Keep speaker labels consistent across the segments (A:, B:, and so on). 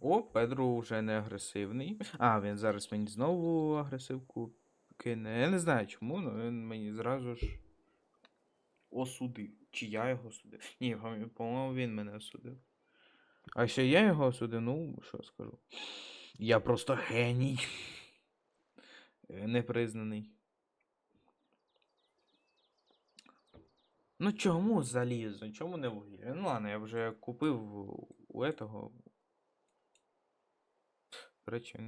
A: О, Педро вже не агресивний. А, він зараз мені знову агресивку кине. Я не знаю чому, але він мені зразу ж осудив. Чи я його осудив? Ні, по-моєму, він мене осудив. А ще я його осудив, ну, що скажу. Я просто геній. Непризнаний. Ну чому залізо? Чому не вугілля? Ну ладно, я вже купив у этого. До речі,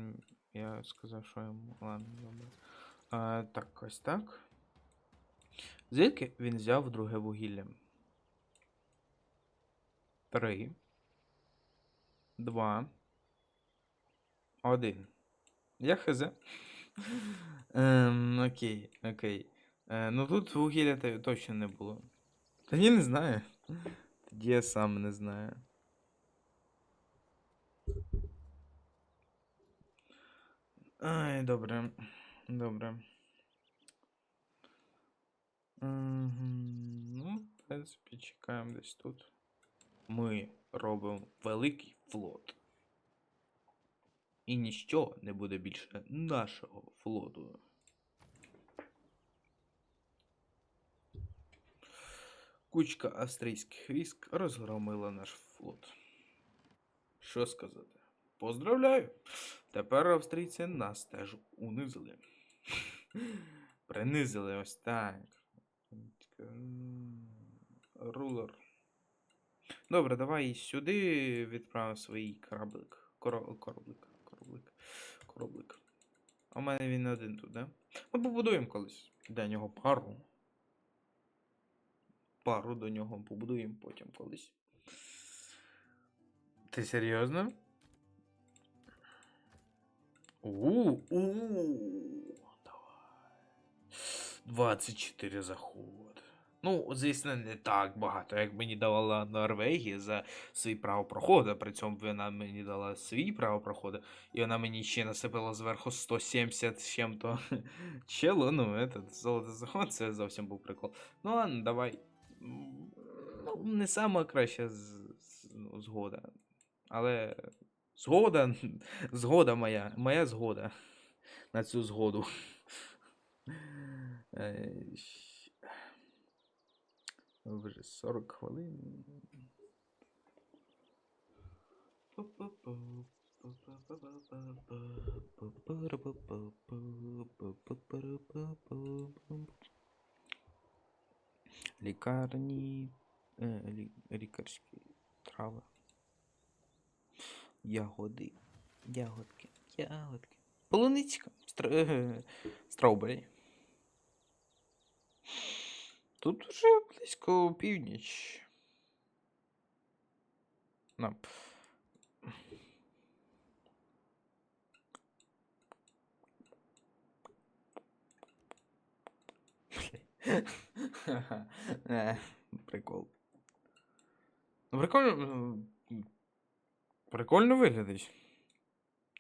A: я сказав, що йому. Ладно, добре. А, так, ось так. Звідки він взяв друге вугілля? Три. Два. Один. Я хз. Ем, окей, окей. Е, ну тут вугілля точно не було. Та я не знаю. Тоді я сам не знаю. Ай, добре. Добре. Ну, в принципі, чекаємо десь тут. Ми робимо великий флот. І ніщо не буде більше нашого флоту. Кучка австрійських військ розгромила наш флот. Що сказати? Поздравляю! Тепер австрійці нас теж унизили. Принизили ось так. Рулер. Добре, давай сюди відправимо свій кораблик. Кораблик. Кораблик. Кораблик. А у мене він один тут, да? Ми побудуємо колись для нього пару. Пару до нього побудуємо потім колись. Ти серйозно? У, у, давай. 24 заход. Ну, звісно, не так багато, як мені давала Норвегія за свій право проходу. При цьому вона мені дала свій право проходу, і вона мені ще насипала зверху 170 з чим-то чело. Ну, этот, золотий заход, це зовсім був прикол. Ну, ладно, давай. Ну, не сама краща з- ну, згода. Але згода, згода моя, моя згода на цю згоду. Е, Вже 40 хвилин. Лікарні, е, лікарські трави. Ягоди. Ягодки. Ягодки. Полуницька. Стра... е, Страубері. Тут уже близько північ. На. Е, Прикол. Ну, прикольно. Прикольно виглядить.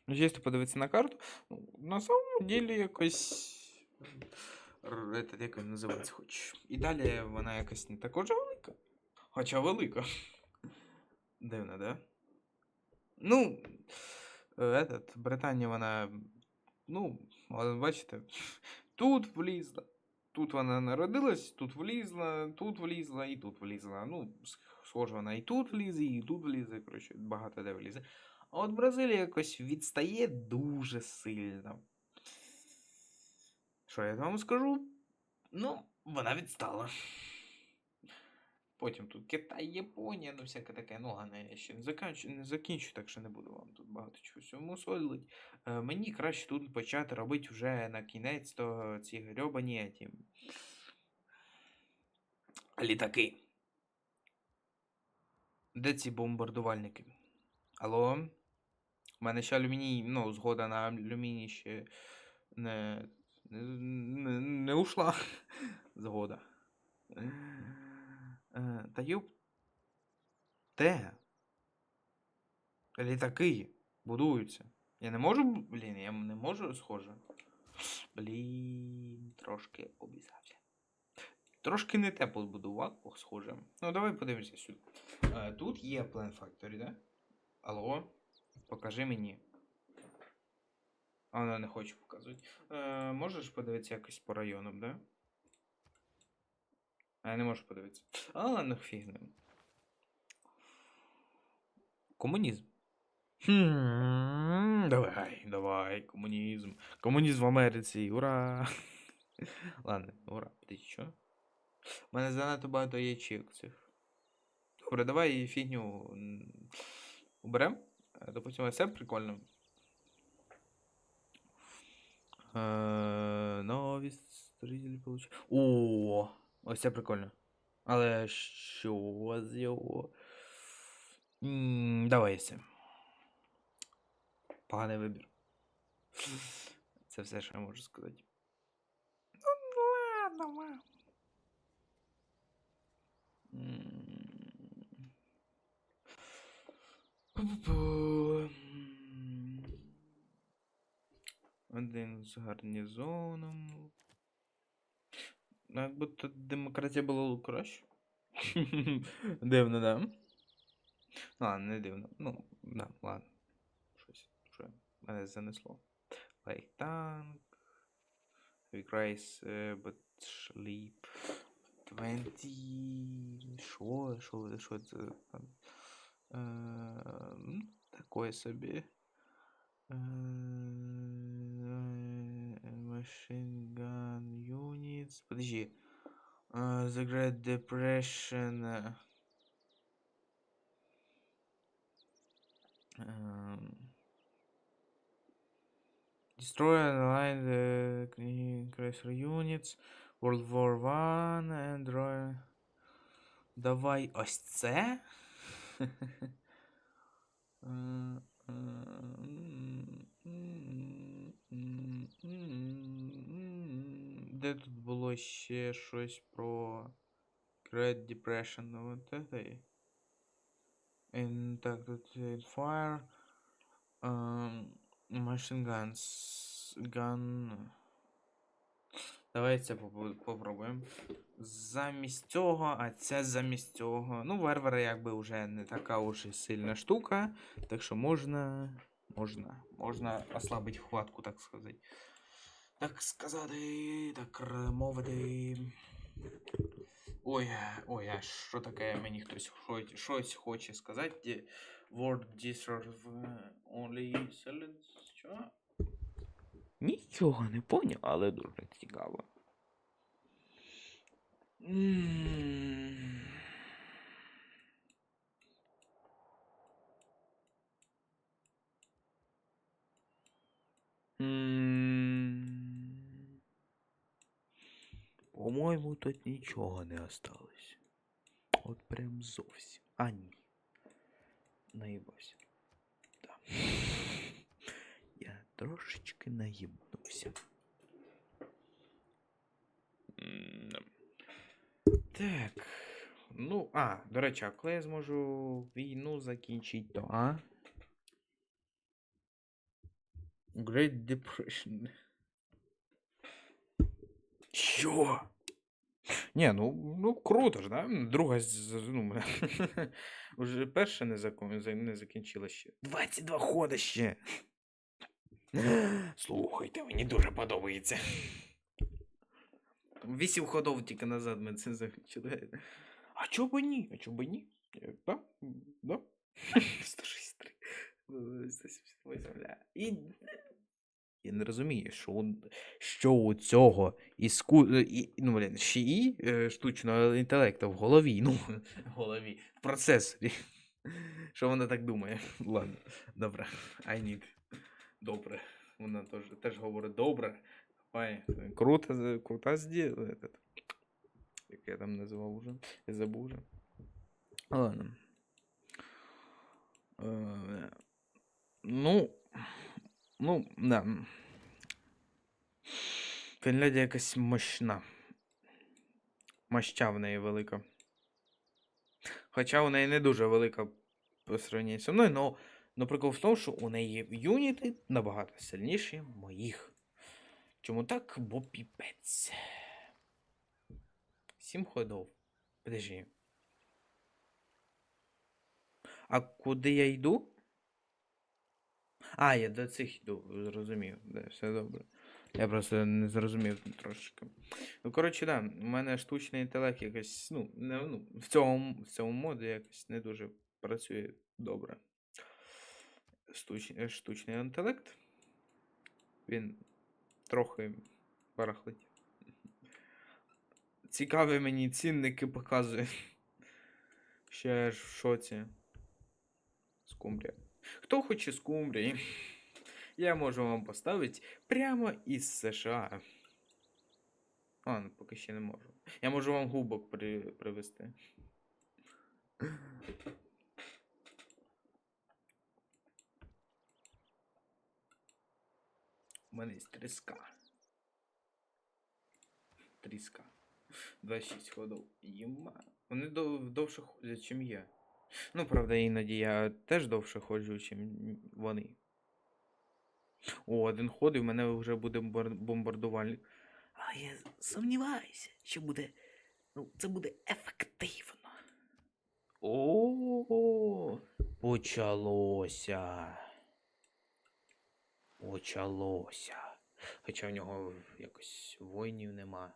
A: Якщо подивитися на карту, ну, на самому ділі якось. як він називається хоч. Італія, вона якась не також велика. Хоча велика. Дивно, да? Ну, этот, Британія, вона. Ну, бачите, тут влізла. Тут вона народилась, тут влізла, тут влізла і тут влізла. Ну, схоже, вона і тут влізе, і тут влізе, коротше, багато де влізе. А от Бразилія якось відстає дуже сильно. Що я вам скажу? Ну, вона відстала. Потім тут Китай, Японія, ну всяке таке. Ну, ладно, я ще не закінчу, не закінчу, так що не буду вам тут багато чого мусолить. Е, мені краще тут почати робити вже на кінець то ці грьобані ті літаки. Де ці бомбардувальники? Алло? У мене ще алюміній, ну, згода на алюміній ще не, не, не, ушла. Згода. Е, Та юб. Де? Літаки будуються. Я не можу, блін, я не можу, схоже. Блін, трошки обіцявся. Трошки не те побудував, схоже. Ну, давай подивимося сюди. Е, Тут є Plan Factory, да? Алло? Покажи мені. А вона не хоче показувати. Е, можеш подивитися якось по районам, да? А я не можу подивитися. А, ладно, фіг. Комунізм. Хм, давай, давай, комунізм. Комунізм в Америці, ура! Ладно, ура, ти що? У мене занадто багато ячейок цих. Добре, давай її фігню уберем. Е, Допустимо, це прикольно. Е, Нові строителі получ... О, ось це прикольно. Але що з його? Давай це. Поганий вибір. Це все, що я можу сказати. Ну, ладно, ладно. Один з гарнізоном. Ну, якби тут демократія була краще. Дивно, да? Ладно, не дивно. Ну, да, ладно. Щось, що мене занесло. Grace, uh, but sleep. 20. Що? Що, що це там? Такое собі. Machine gun units. Подожди. Е, The Great Depression. ем, Destroy and align the crosser units. World War One and Royal. Давай ось це. Е, е. Де тут було ще щось про Great Depression? Ну, от. And, так, тут е, Fire. ем, Machine Guns. Gun. Давай це попробуємо. Замість цього, а це замість цього. Ну, варвари якби вже не така уж і сильна штука. Так що можна. Можна. Можна ослабити хватку, так сказати. Так сказати, так мовити. Ой, ой, а що таке мені хтось щось хоче сказати? Word deserve only silence. Що? Нічого не поняв, але дуже цікаво. По-моєму, тут нічого не осталось. От прям зовсім. А ні. Наїбався. Да. Трошечки наїбнувся. Так. Ну, а, до речі, а коли я зможу війну закінчити, то, а? Great Depression. Що? Ні, ну, ну круто ж, да? Друга ну, уже перша не, закон, не закінчила ще. 22 хода ще. Слухайте, мені дуже подобається. Вісім ходов тільки назад ми це закінчили. А чого б ні? А чого б ні? Е, Да? Да? 163. Ну, 178. І... Я не розумію, що, он- що у цього іску... е, І, ну, блін, ще і е, штучного інтелекту в голові, ну, в голові, в процесорі. Що вона так думає? Ладно, добре. I need. Добре. Вона теж, теж говорить добре. Давай. Круто, крута зділа. Этот. Я там називав уже? Я забув уже. Ладно. Е, ну, ну, да. Фінляндія якась мощна. Моща в неї велика. Хоча у неї не дуже велика по сравненню зі мною, но, но прикол в тому, що у неї юніти набагато сильніші моїх. Чому так? Бо піпець. Сім ходов. Подожди. А куди я йду? А, я до цих йду, зрозумів. Да, все добре. Я просто не зрозумів трошечки. Ну, коротше, да, у мене штучний інтелект якось, ну, не, ну в, цьому, в цьому моді якось не дуже працює добре. Штуч, е, штучний інтелект. Він трохи барахлить. Цікаві мені цінники показує. Ще ж в шоці. Скумбрія. Хто хоче скумбрії? Я можу вам поставити прямо із США. А, поки ще не можу. Я можу вам губок при... привезти. У мене є тріска. Тріска. 26 ходов. Єма. Вони дов... довше ходять, чим я. Ну, правда, іноді я теж довше ходжу, чим вони. О, один ход, і в мене вже буде бар- бомбардувальник. Але я сумніваюся, що буде. Ну, це буде ефективно. О, почалося. Почалося. Хоча в нього якось воїнів нема.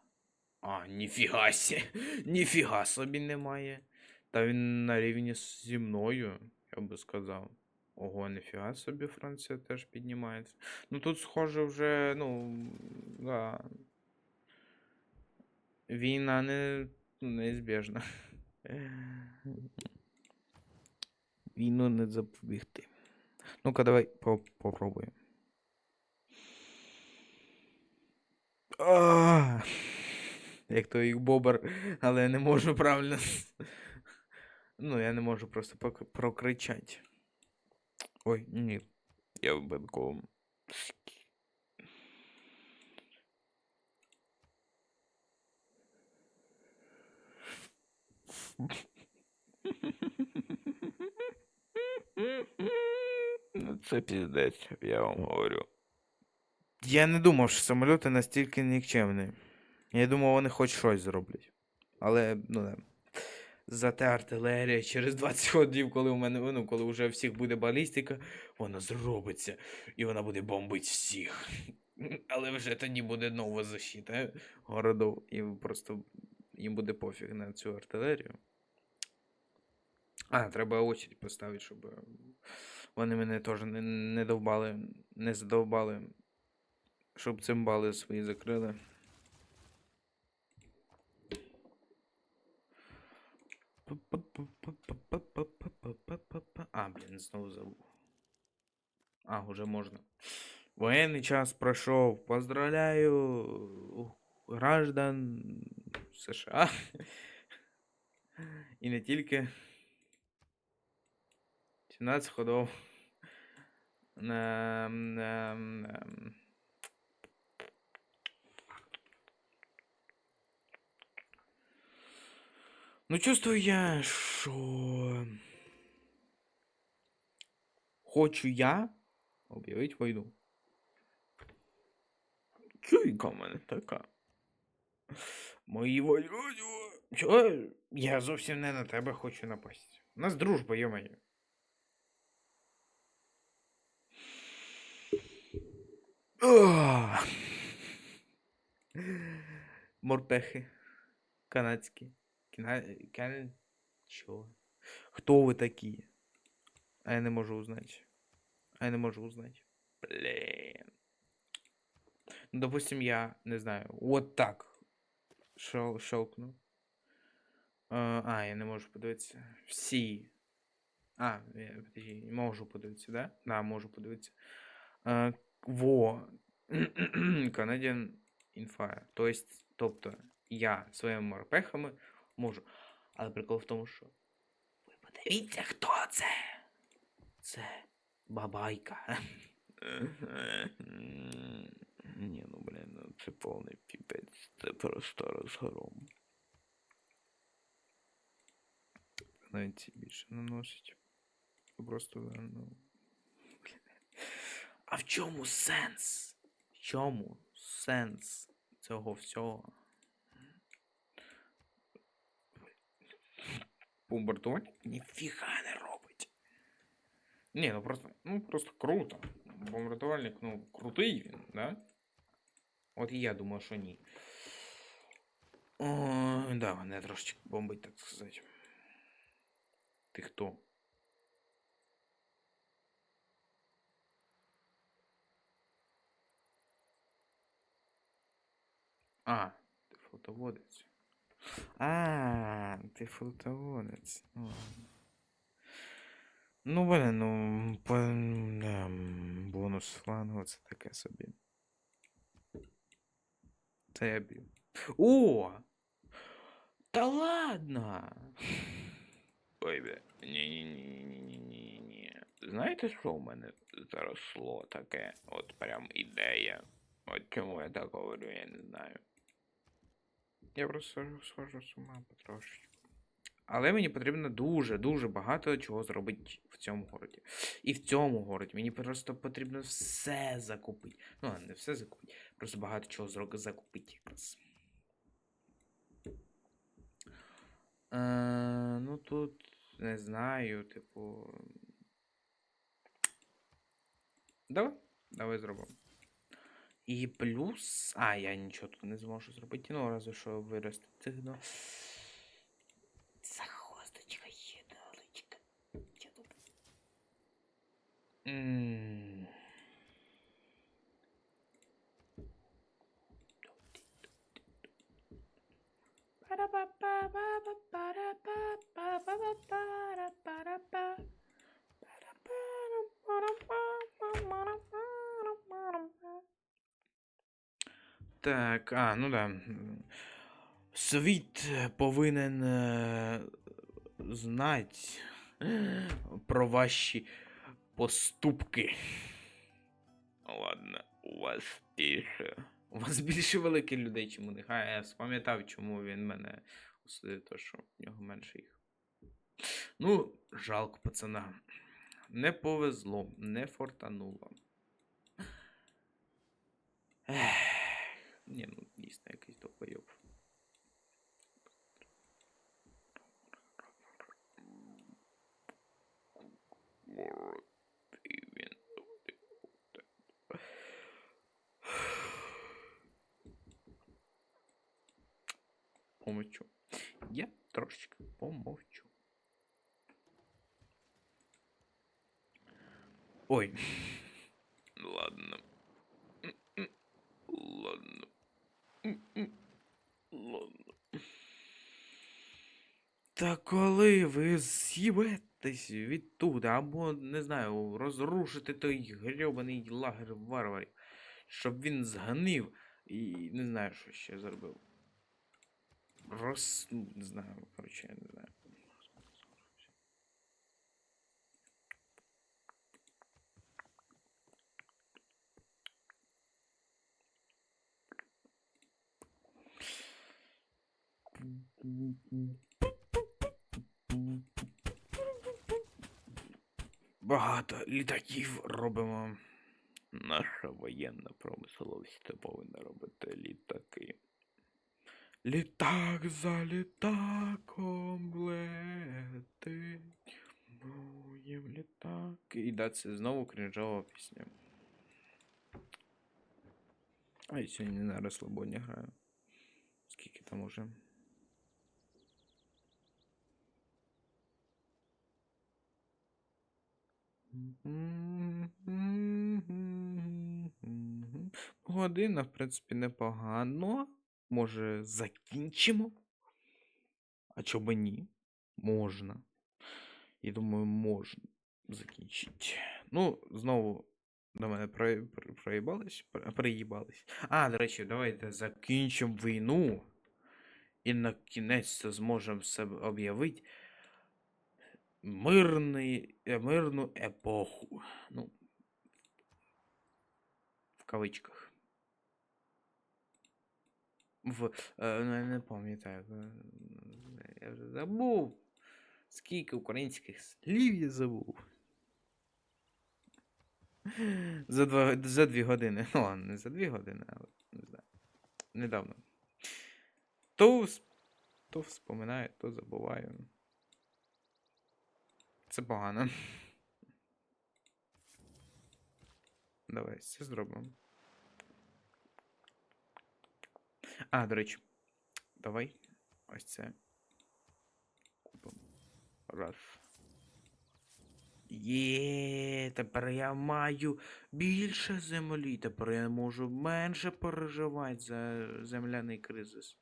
A: А, ніфіга сі. Ніфіга собі немає. Та він на рівні зі мною, я би сказав. Ого, ніфіга собі Франція теж піднімається. Ну тут, схоже, вже, ну, да. Війна не неізбіжна. Війну не запобігти. Ну-ка, давай по попробуємо. А, Як той бобер, але я не можу правильно. Ну, я не можу просто прокричати. Ой, ні. Я випадково. Ну, це піздець, я вам говорю. Я не думав, що самоліти настільки нікчемні. Я думав, вони хоч щось зроблять. Але, ну не. Зате артилерія через 20 ходів, коли у мене, ну, коли вже всіх буде балістика, вона зробиться. І вона буде бомбити всіх. Але вже тоді буде нова защита городов. І просто їм буде пофіг на цю артилерію. А, треба очередь поставити, щоб вони мене теж не, не довбали, не задовбали. Щоб цимбали свої закрили. А, блін, знову забув. А, уже можна. Воєнний час пройшов. Поздравляю граждан США. І не тільки. 17 ходов. Ем, ем, ем. Ну, чувствую я, що хочу я об'явити війну. Чуйка в мене така. Мої воюю. Чого? Я зовсім не на тебе хочу напасти. У нас дружба, моя. Морпехи. Канадські. Кіна... Кен... Чо? Хто ви такі? А я не можу узнать. А я не можу узнать. Блин. Ну, допустим, я не знаю. Вот так. Шел, щелкну. А, а, я не можу подивитися. Всі. А, я, подожди, можу подивитися, да? Да, можу подивитися. А, во. Canadian Infire. То есть, тобто, я своїми морпехами можу. Але прикол в тому, що. Ви подивіться, хто це? Це бабайка. Ні, ну блін, ну це повний піпець. Це просто розгром. Навіть більше наносить. Просто ну. А в чому сенс? В чому сенс цього всього? Бомбардувальник ніфіга не робить. Ні, ну просто, ну просто круто. бомбардувальник, ну, крутий він, да? От і я думаю, що ні. О, да, мене трошечки бомбить, так сказати. Ти хто? А, ти флотоводець. А, ти флотоводець. Ну, блин, ну, по, ем, бонус флангу це таке собі. Це я б'ю. О! Та ладно! Ой, бля. Ні-ні-ні-ні-ні-ні. Знаєте, що в мене заросло таке? От прям ідея. От чому я так говорю, я не знаю. Я просто схожу з ума потрошечку. Але мені потрібно дуже-дуже багато чого зробити в цьому городі. І в цьому городі мені просто потрібно все закупити. Ну, не все закупити. Просто багато чого зро- закупити якраз. Е, ну тут не знаю, типу. Давай, давай зробимо. І плюс. А, я нічого тут не зможу зробити. Ну, разве що вирости цих ну. Захосточка є далечка. Я тут. М. Так, а, ну да. Світ повинен е, знати про ваші поступки. Ладно, у вас більше. У вас більше великих людей, чим у них. А я спам'ятав, чому він мене осудив, то що в нього менше їх. Ну, жалко, пацана. Не повезло, не фортануло. Ех, ні, ну дійсно якийсь долбойоб. Помовчу. Я трошечки помовчу. Ой. Ладно. Та коли ви з'їбетесь відтуди, або, не знаю, розрушите той грьобаний лагер варварів, щоб він згнив і не знаю, що ще зробив. Роз... не знаю, коротше, я не знаю. Багато літаків робимо. Наша воєнна промисловість повинна робити літаки. Літак за літаком летить. Літак. І да, це знову крінжова пісня. А я сьогодні на розслабоні граю. Скільки там уже? Година, в принципі, непогано. Може, закінчимо? А би ні? Можна. Я думаю, можна закінчити. Ну, знову до мене проїбались, приїбались. А, до речі, давайте закінчимо війну. І на кінець зможемо себе об'явити мирний, е, мирну епоху. Ну, в кавичках. В, е, ну, я не пам'ятаю. е, Я вже забув. Скільки українських слів я забув. За, два, за дві години. Ну, ладно, не за дві години, але не знаю. Недавно. То, то вспоминаю, то забуваю. Це погано. Давай, це зробимо. А, до речі, давай ось це. Купимо. Раз. Є, тепер я маю більше землі. Тепер я можу менше переживати за земляний кризис.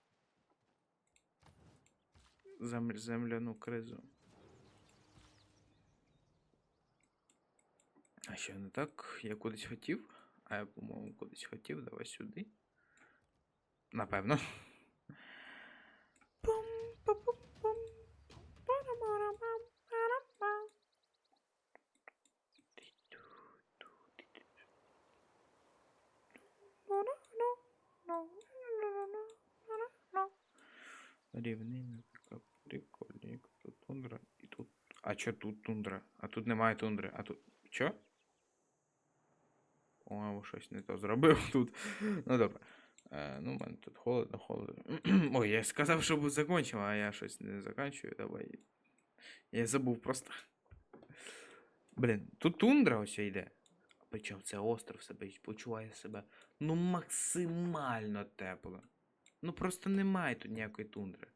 A: Зем... Земляну кризу. А що не так? Я кудись хотів? А я, по-моєму, кудись хотів. Давай сюди. Напевно. Рівнина така прикольна, як тут тундра і тут. А чо тут тундра? А тут немає тундри. А тут. Чо? О, щось не то зробив тут. Ну добре. Е, ну, в мене тут холодно, холодно. Ой, я сказав, що закінчив, а я щось не закінчую. Давай. Я забув просто. Блін, тут тундра ось йде. Причому це остров себе почуває себе ну максимально тепло. Ну просто немає тут ніякої тундри.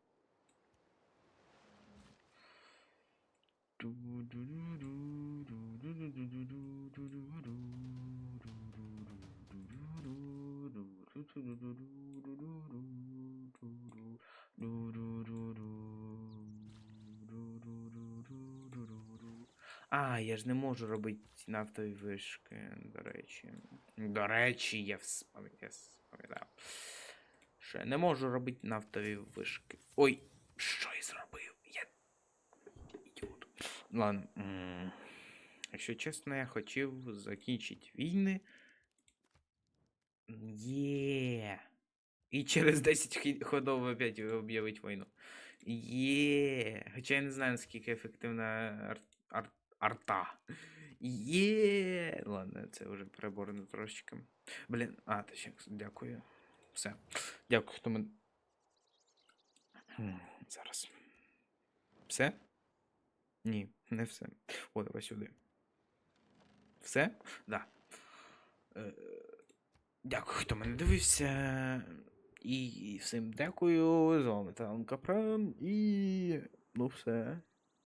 A: А, я ж не можу робити нафтові вишки, до речі. До речі, я спам'ятав. Що я не можу робити нафтові вишки. Ой, що я зробив? Я. Ідіот. Ладно. Якщо чесно, я хотів закінчити війни. Є. І через 10 ходов опять об'явить війну. Є. Хоча я не знаю, наскільки ефективна ар- ар- арта. Є. Ладно, це вже переборно трошечки. Блін, а, точно, дякую. Все. Дякую, хто мен. Хм, Зараз. Все? Ні, не все. О, давай сюди. Все? Да. Е, Дякую, хто мене дивився. І всім дякую. З вами Таланка Капран. І. Ну все.